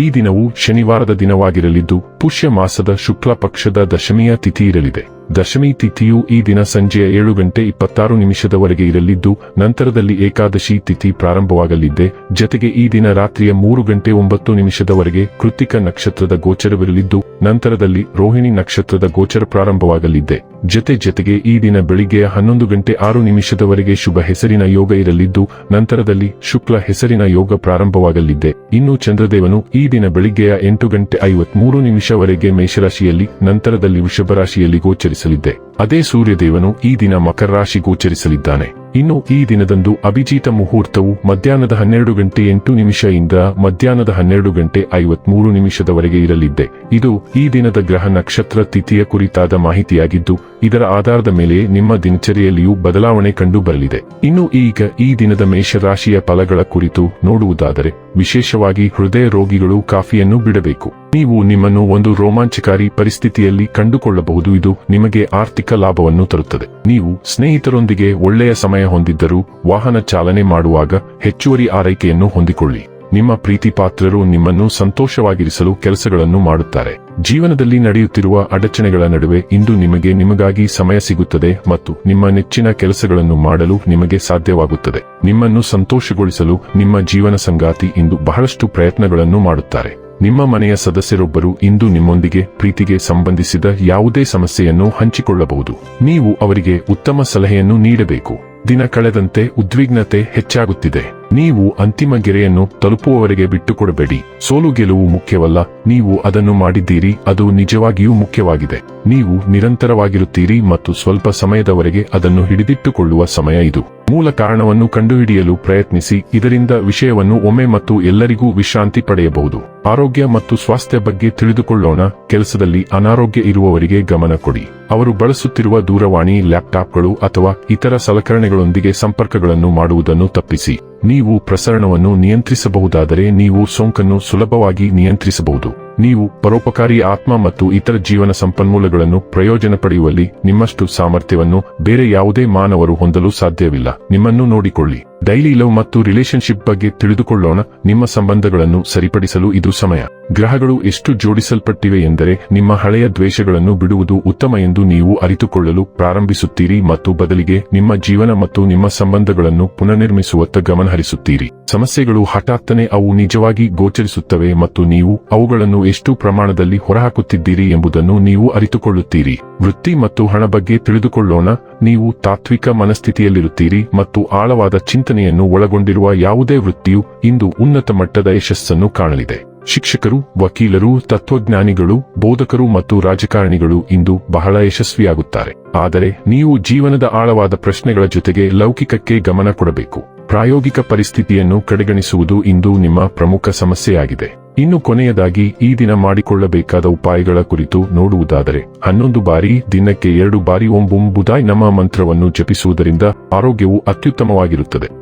ಈ ದಿನವು ಶನಿವಾರದ ದಿನವಾಗಿರಲಿದ್ದು, ಪುಷ್ಯ ಮಾಸದ ಶುಕ್ಲ ಪಕ್ಷದ ದಶಮಿಯ ತಿಥಿ ಇರಲಿದೆ. ದಶಮಿ ತಿಥಿಯು ಈ ದಿನ ಸಂಜೆಯ ಏಳು ಗಂಟೆ ಇಪ್ಪತ್ತಾರು ನಿಮಿಷದವರೆಗೆ ಇರಲಿದ್ದು, ನಂತರದಲ್ಲಿ ಏಕಾದಶಿ ತಿಥಿ ಪ್ರಾರಂಭವಾಗಲಿದ್ದೆ. ಜತೆಗೆ ಈ ದಿನ ರಾತ್ರಿಯ ಮೂರು ಗಂಟೆ ಒಂಬತ್ತು ನಿಮಿಷದವರೆಗೆ ಕೃತಿಕ ನಕ್ಷತ್ರದ ಗೋಚರವಿರಲಿದ್ದು, ನಂತರದಲ್ಲಿ ರೋಹಿಣಿ ನಕ್ಷತ್ರದ ಗೋಚರ ಪ್ರಾರಂಭವಾಗಲಿದ್ದೆ. ಜತೆ ಜತೆಗೆ ಈ ದಿನ ಬೆಳಿಗ್ಗೆಯ ಹನ್ನೊಂದು ಗಂಟೆ ಆರು ನಿಮಿಷದವರೆಗೆ ಶುಭ ಹೆಸರಿನ ಯೋಗ ಇರಲಿದ್ದು, ನಂತರದಲ್ಲಿ ಶುಕ್ಲ ಹೆಸರಿನ ಯೋಗ ಪ್ರಾರಂಭವಾಗಲಿದ್ದೆ. ಇನ್ನು ಚಂದ್ರದೇವನು ಈ ದಿನ ಬೆಳಿಗ್ಗೆಯ ಎಂಟು ಗಂಟೆ ಐವತ್ಮೂರು ನಿಮಿಷವರೆಗೆ ಮೇಷರಾಶಿಯಲ್ಲಿ ನಂತರದಲ್ಲಿ ವೃಷಭ ರಾಶಿಯಲ್ಲಿ ಗೋಚರಿಸಲಿದ್ದೆ ಅದೇ ಸೂರ್ಯದೇವನು ಈ ದಿನ ಮಕರ ರಾಶಿ ಗೋಚರಿಸಲಿದ್ದಾನೆ ಇನ್ನು ಈ ದಿನದಂದು ಅಭಿಜಿತ ಮುಹೂರ್ತವು ಮಧ್ಯಾಹ್ನದ ಹನ್ನೆರಡು ಗಂಟೆ ಎಂಟು ನಿಮಿಷದಿಂದ ಮಧ್ಯಾಹ್ನದ ಹನ್ನೆರಡು ಗಂಟೆ ಐವತ್ಮೂರು ನಿಮಿಷದವರೆಗೆ ಇರಲಿದ್ದೆ. ಇದು ಈ ದಿನದ ಗ್ರಹ ನಕ್ಷತ್ರ ತಿಥಿಯ ಕುರಿತಾದ ಮಾಹಿತಿಯಾಗಿದ್ದು, ಇದರ ಆಧಾರದ ಮೇಲೆ ನಿಮ್ಮ ದಿನಚರಿಯಲ್ಲಿಯೂ ಬದಲಾವಣೆ ಕಂಡು ಬರಲಿದೆ. ಇನ್ನು ಈಗ ಈ ದಿನದ ಮೇಷರಾಶಿಯ ಫಲಗಳ ಕುರಿತು ನೋಡುವುದಾದರೆ, ವಿಶೇಷವಾಗಿ ಹೃದಯ ರೋಗಿಗಳು ಕಾಫಿಯನ್ನು ಬಿಡಬೇಕು. ನೀವು ನಿಮ್ಮನ್ನು ಒಂದು ರೋಮಾಂಚಕಾರಿ ಪರಿಸ್ಥಿತಿಯಲ್ಲಿ ಕಂಡುಕೊಳ್ಳಬಹುದು. ಇದು ನಿಮಗೆ ಆರ್ಥಿಕ ಲಾಭವನ್ನು ತರುತ್ತದೆ. ನೀವು ಸ್ನೇಹಿತರೊಂದಿಗೆ ಒಳ್ಳೆಯ ಸಮಯ ಹೊಂದಿದ್ದರೂ ವಾಹನ ಚಾಲನೆ ಮಾಡುವಾಗ ಹೆಚ್ಚುವರಿ ಆರೈಕೆಯನ್ನು ಹೊಂದಿಕೊಳ್ಳಿ. ನಿಮ್ಮ ಪ್ರೀತಿಪಾತ್ರರು ನಿಮ್ಮನ್ನು ಸಂತೋಷವಾಗಿರಿಸಲು ಕೆಲಸಗಳನ್ನು ಮಾಡುತ್ತಾರೆ. ಜೀವನದಲ್ಲಿ ನಡೆಯುತ್ತಿರುವ ಅಡಚಣೆಗಳ ನಡುವೆ ಇಂದು ನಿಮಗೆ ನಿಮಗಾಗಿ ಸಮಯ ಸಿಗುತ್ತದೆ ಮತ್ತು ನಿಮ್ಮ ನೆಚ್ಚಿನ ಕೆಲಸಗಳನ್ನು ಮಾಡಲು ನಿಮಗೆ ಸಾಧ್ಯವಾಗುತ್ತದೆ. ನಿಮ್ಮನ್ನು ಸಂತೋಷಗೊಳಿಸಲು ನಿಮ್ಮ ಜೀವನ ಸಂಗಾತಿ ಇಂದು ಬಹಳಷ್ಟು ಪ್ರಯತ್ನಗಳನ್ನು ಮಾಡುತ್ತಾರೆ. ನಿಮ್ಮ ಮನೆಯ ಸದಸ್ಯರೊಬ್ಬರು ಇಂದು ನಿಮ್ಮೊಂದಿಗೆ ಪ್ರೀತಿಗೆ ಸಂಬಂಧಿಸಿದ ಯಾವುದೇ ಸಮಸ್ಯೆಯನ್ನು ಹಂಚಿಕೊಳ್ಳಬಹುದು. ನೀವು ಅವರಿಗೆ ಉತ್ತಮ ಸಲಹೆಯನ್ನು ನೀಡಬೇಕು. ದಿನ ಕಳೆದಂತೆ ಉದ್ವಿಗ್ನತೆ ಹೆಚ್ಚಾಗುತ್ತಿದೆ. ನೀವು ಅಂತಿಮ ಗೆರೆಯನ್ನು ತಲುಪುವವರೆಗೆ ಬಿಟ್ಟುಕೊಡಬೇಡಿ. ಸೋಲು ಗೆಲುವು ಮುಖ್ಯವಲ್ಲ. ನೀವು ಅದನ್ನು ಮಾಡಿದ್ದೀರಿ, ಅದು ನಿಜವಾಗಿಯೂ ಮುಖ್ಯವಾಗಿದೆ. ನೀವು ನಿರಂತರವಾಗಿರುತ್ತೀರಿ ಮತ್ತು ಸ್ವಲ್ಪ ಸಮಯದವರೆಗೆ ಅದನ್ನು ಹಿಡಿದಿಟ್ಟುಕೊಳ್ಳುವ ಸಮಯ ಇದು. ಮೂಲ ಕಾರಣವನ್ನು ಕಂಡುಹಿಡಿಯಲು ಪ್ರಯತ್ನಿಸಿ, ಇದರಿಂದ ವಿಷಯವನ್ನು ಒಮ್ಮೆ ಮತ್ತು ಎಲ್ಲರಿಗೂ ವಿಶ್ರಾಂತಿ ಪಡೆಯಬಹುದು. ಆರೋಗ್ಯ ಮತ್ತು ಸ್ವಾಸ್ಥ್ಯ ಬಗ್ಗೆ ತಿಳಿದುಕೊಳ್ಳೋಣ. ಕೆಲಸದಲ್ಲಿ ಅನಾರೋಗ್ಯ ಇರುವವರಿಗೆ ಗಮನ ಕೊಡಿ. ಅವರು ಬಳಸುತ್ತಿರುವ ದೂರವಾಣಿ, ಲ್ಯಾಪ್ಟಾಪ್ಗಳು ಅಥವಾ ಇತರ ಸಲಕರಣೆಗಳೊಂದಿಗೆ ಸಂಪರ್ಕಗಳನ್ನು ಮಾಡುವುದನ್ನು ತಪ್ಪಿಸಿ. ನೀವು ಪ್ರಸರಣವನ್ನು ನಿಯಂತ್ರಿಸಬಹುದಾದರೆ ನೀವು ಸೋಂಕನ್ನು ಸುಲಭವಾಗಿ ನಿಯಂತ್ರಿಸಬಹುದು. ನೀವು ಪರೋಪಕಾರಿ ಆತ್ಮ ಮತ್ತು ಇತರ ಜೀವನ ಸಂಪನ್ಮೂಲಗಳನ್ನು ಪ್ರಯೋಜನ ಪಡೆಯುವಲ್ಲಿ ನಿಮ್ಮಷ್ಟು ಸಾಮರ್ಥ್ಯವನ್ನು ಬೇರೆ ಯಾವುದೇ ಮಾನವರು ಹೊಂದಲು ಸಾಧ್ಯವಿಲ್ಲ. ನಿಮ್ಮನ್ನು ನೋಡಿಕೊಳ್ಳಿ. ಡೈಲಿ ಲವ್ ಮತ್ತು ರಿಲೇಶನ್ಶಿಪ್ ಬಗ್ಗೆ ತಿಳಿದುಕೊಳ್ಳೋಣ. ನಿಮ್ಮ ಸಂಬಂಧಗಳನ್ನು ಸರಿಪಡಿಸಲು ಇದು ಸಮಯ. ಗ್ರಹಗಳು ಎಷ್ಟು ಜೋಡಿಸಲ್ಪಟ್ಟಿವೆ ಎಂದರೆ ನಿಮ್ಮ ಹಳೆಯ ದ್ವೇಷಗಳನ್ನು ಬಿಡುವುದು ಉತ್ತಮ ಎಂದು ನೀವು ಅರಿತುಕೊಳ್ಳಲು ಪ್ರಾರಂಭಿಸುತ್ತೀರಿ ಮತ್ತು ಬದಲಿಗೆ ನಿಮ್ಮ ಜೀವನ ಮತ್ತು ನಿಮ್ಮ ಸಂಬಂಧಗಳನ್ನು ಪುನರ್ನಿರ್ಮಿಸುವತ್ತ ಗಮನಹರಿಸುತ್ತೀರಿ. ಸಮಸ್ಯೆಗಳು ಹಠಾತ್ತನೆ ಅವು ನಿಜವಾಗಿ ಗೋಚರಿಸುತ್ತವೆ ಮತ್ತು ನೀವು ಅವುಗಳನ್ನು ಎಷ್ಟು ಪ್ರಮಾಣದಲ್ಲಿ ಹೊರಹಾಕುತ್ತಿದ್ದೀರಿ ಎಂಬುದನ್ನು ನೀವು ಅರಿತುಕೊಳ್ಳುತ್ತೀರಿ. ವೃತ್ತಿ ಮತ್ತು ಹಣ ಬಗ್ಗೆ ತಿಳಿದುಕೊಳ್ಳೋಣ. ನೀವು ತಾತ್ವಿಕ ಮನಸ್ಥಿತಿಯಲ್ಲಿರುತ್ತೀರಿ ಮತ್ತು ಆಳವಾದ ಚಿಂತನೆಯನ್ನು ಒಳಗೊಂಡಿರುವ ಯಾವುದೇ ವೃತ್ತಿಯು ಇಂದು ಉನ್ನತ ಮಟ್ಟದ ಯಶಸ್ಸನ್ನು ಕಾಣಲಿದೆ. ಶಿಕ್ಷಕರು, ವಕೀಲರು, ತತ್ವಜ್ಞಾನಿಗಳು, ಬೋಧಕರು ಮತ್ತು ರಾಜಕಾರಣಿಗಳು ಇಂದು ಬಹಳ ಯಶಸ್ವಿಯಾಗುತ್ತಾರೆ. ಆದರೆ ನೀವು ಜೀವನದ ಆಳವಾದ ಪ್ರಶ್ನೆಗಳ ಜೊತೆಗೆ ಲೌಕಿಕಕ್ಕೆ ಗಮನ ಕೊಡಬೇಕು. ಪ್ರಾಯೋಗಿಕ ಪರಿಸ್ಥಿತಿಯನ್ನು ಕಡೆಗಣಿಸುವುದು ಇಂದು ನಿಮ್ಮ ಪ್ರಮುಖ ಸಮಸ್ಯೆಯಾಗಿದೆ. ಇನ್ನು ಕೊನೆಯದಾಗಿ ಈ ದಿನ ಮಾಡಿಕೊಳ್ಳಬೇಕಾದ ಉಪಾಯಗಳ ಕುರಿತು ನೋಡುವುದಾದರೆ, ಹನ್ನೊಂದು ಬಾರಿ ದಿನಕ್ಕೆ ಎರಡು ಬಾರಿ ಓಂ ಬುಂ ಬುಧಾಯ್ ನಮ್ಮ ಮಂತ್ರವನ್ನು ಜಪಿಸುವುದರಿಂದ ಆರೋಗ್ಯವು ಅತ್ಯುತ್ತಮವಾಗಿರುತ್ತದೆ.